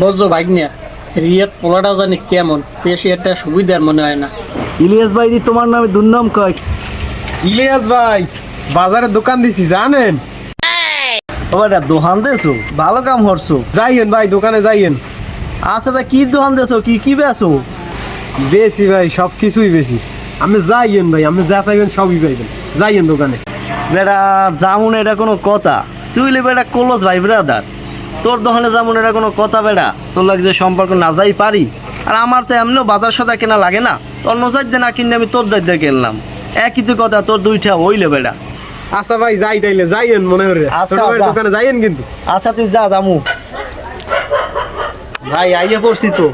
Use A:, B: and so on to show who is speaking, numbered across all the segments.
A: বুঝছ ভাগ্নিয়া রিয়াদ পোলাটা জানি কেমন বেশি একটা সুবিধার মনে হয় না।
B: ইলিয়াস ভাই দি তোমার নামে দুর্নাম কয়?
C: ইলিয়াস ভাই বাজারে দোকান দিছি জানেন?
B: ও এটা দোকান দেছো? ভালো কাম করছ?
C: যাইয়েন ভাই দোকানে যাইয়েন।
B: আচ্ছা তা কি দোকান দেছো? কি কি বেছো?
C: বেশি ভাই সব কিছুই বেশি। আপনি যাইয়েন ভাই আপনি যা চাইবেন সবই পাইবেন। যাইয়েন দোকানে।
B: বেটা জামুন এটা কোনো কথা। তুই লে বেটা কলস ভাই ব্রাদার তোর দোকানে জামুন এটা কোনো কথা বেটা তোর লাগে যে সম্পর্ক না যাই পারি। আর আমার তো এমনিও বাজার সদা কেনা লাগে না। তোর নজার দিয়ে না কিনে আমি তোর দায়িত্ব কিনলাম। একই তো কথা তোর দুইটা হইলে বেটা
C: আচ্ছা ভাই যাই তাইলে যাইয়েন মনে করে।
B: আচ্ছা।
C: দোকানে যাইয়েন কিন্তু।
B: আচ্ছা তুই যা জামু ভাই আইয়ে পড়ছি তো।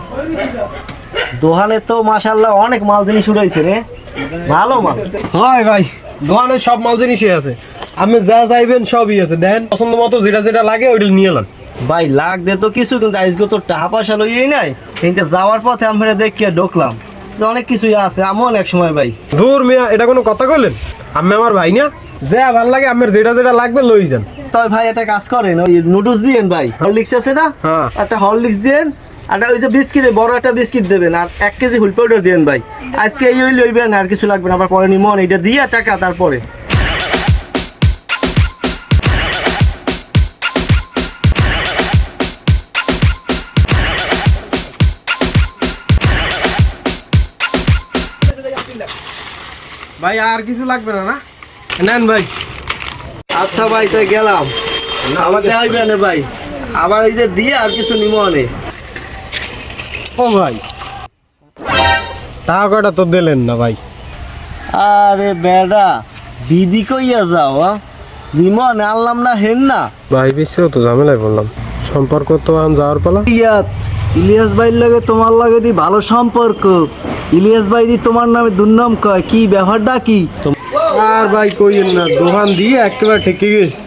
B: দোহানে তো মাশাল্লাহ অনেক মাল জিনিস উড়াইছে রে। ভালো মাল।
C: হয় ভাই দোহানে সব মাল জিনিসই আছে। আপনি যা চাইবেন সবই আছে। দেন পছন্দ মতো যেটা যেটা লাগে ওইটা নিয়ে এলাম
B: ভাই লাখ দে তো কিছু কিন্তু আজকে তো টাকা পয়সা লইয়াই নাই। কিন্তু যাওয়ার পথে আমরা দেখিয়ে ঢুকলাম অনেক কিছুই আছে এমন এক সময় ভাই।
C: দূর মিয়া এটা কোনো কথা কইলেন? আমি আমার ভাই না যা ভালো লাগে আমার যেটা যেটা লাগবে লই যান।
B: তবে ভাই একটা কাজ করেন ওই নুডলস দিয়েন ভাই হরলিক্স আছে না?
C: হ্যাঁ।
B: একটা হরলিক্স দিয়েন আর ওই যে বিস্কিট বড় একটা বিস্কিট দেবেন আর এক কেজি হুল পাউডার দিয়েন ভাই। আজকে এই ওই লইবেন আর কিছু লাগবে না আবার পরে নিমন এটা দিয়ে টাকা তারপরে।
C: ভাই আর কিছু লাগবে না না? নেন ভাই।
B: আচ্ছা ভাই তো গেলাম। না ভাই। আবার এই যে দিয়ে আর কিছু নিমনে
C: ও ভাই। টাকা কটা তো দিলেন না ভাই?
B: আরে বেডা বিধি কইয়া যাও নিমন আনলাম না হেন না?
C: ভাই বেশিও তো ঝামেলায় বললাম সম্পর্ক তো আন যাওয়ার পালা।
D: ইয়াত। ইলিয়াস ভাইয়ের লাগে তোমার লাগে দি ভালো সম্পর্ক। ইলিয়াস ভাই দি তোমার নামে দুর্নাম কয় কি ব্যাপারটা কি?
C: আর ভাই কইেন না দোকান দিয়ে একেবারে ঠেকে গেছে।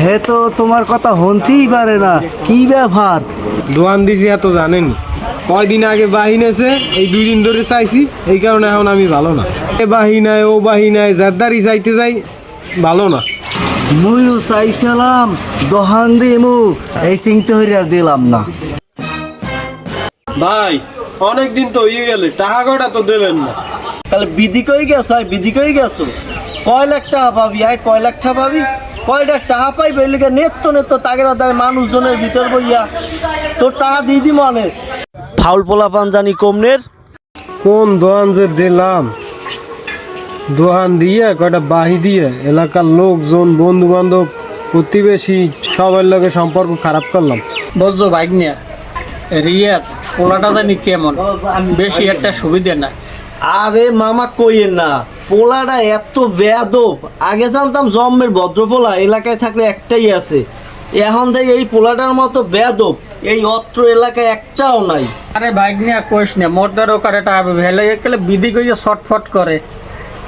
D: হে তো তোমার কথা হনতেই পারে না কি ব্যাপার?
C: দোকান দিছি এত জানেন। কয়দিন আগে বাহিনেছে এই দুই দিন ধরে চাইছি এই কারণে এখন আমি ভালো না। এ বাহিনায় ও বাহিনায় যারদারি চাইতে যাই ভালো না।
D: মুইও চাইছিলাম দোহান দিমু এই চিংতে হইরে আর দিলাম না।
C: ভাই অনেক দিন তো হয়ে গেলে টাকা কটা তো দিলেন না।
B: তাহলে বিধি কই গেছো আয় বিধি কই গেছো? কয় লাখ টাকা পাবি আয় কয় লাখ টাকা পাবি? কয়টা টাকা পাইবে এই লিগে নেত্য নেত্য তাকে দাদায় মানুষজনের ভিতর বইয়া। তোর টাকা দিয়ে দি মনে ফাউল পোলা পান জানি কমনের?
C: কোন দোকান যে দিলাম? দোকান দিয়ে কয়টা বাহি দিয়ে এলাকার লোকজন বন্ধু বান্ধব প্রতিবেশী সবার লগে সম্পর্ক খারাপ করলাম।
A: বুঝছ ভাগ্নিয়া রিয়াদ পোলাটা জানি কেমন? বেশি একটা সুবিধে না
B: আরে মামা কইেন না পোলাটা এত বেয়াদব। আগে জানতাম জম্মের ভদ্রপোলা এলাকায় থাকলে একটাই আছে। এখন থেকে এই পোলাটার মতো বেয়াদব এই অত্র এলাকায় একটাও নাই।
A: আরে ভাগ্নিয়া কইস না মোরদার ওকারে টাকা ভেলে গেলে বিধি কইয়া ছটফট করে।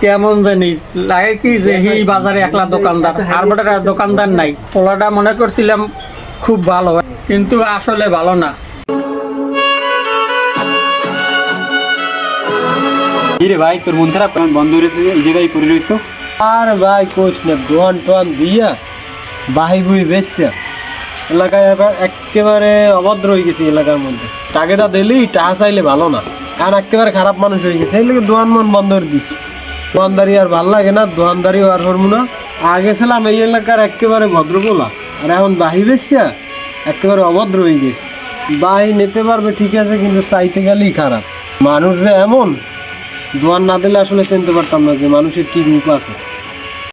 A: কেমন জানি লাগে কি যে হি বাজারে একলা দোকানদার আর বড় দোকানদার নাই। পোলাটা মনে করছিলাম খুব ভালো কিন্তু আসলে ভালো না।
E: কিরে ভাই, তোর মন খারাপ? কেমন বন্ধ রয়েছে জায়গায় পড়ে রয়েছো
C: আর ভাই কোচ না দোকান টোয়ান দিয়া বাহি বুই বেচতে এলাকায় এবার একেবারে অভদ্র হয়ে গেছে এলাকার মধ্যে। তাকে তা দিলেই টাকা চাইলে ভালো না। কারণ একেবারে খারাপ মানুষ হয়ে গেছে। এই লেগে দোকান মন বন্ধ করে দিস। দোকানদারি আর ভালো লাগে না দোকানদারিও আর করব না। আগে ছিলাম এই এলাকার একেবারে ভদ্রপোলা আর এখন বাহি বেচতে একেবারে অভদ্র হয়ে গেছে। বাহি নিতে পারবে, ঠিক আছে, কিন্তু চাইতে গেলেই খারাপ। মানুষ যে এমন দোয়ান না দিলে আসলে চিনতে পারতাম না যে মানুষের কি রূপ আছে।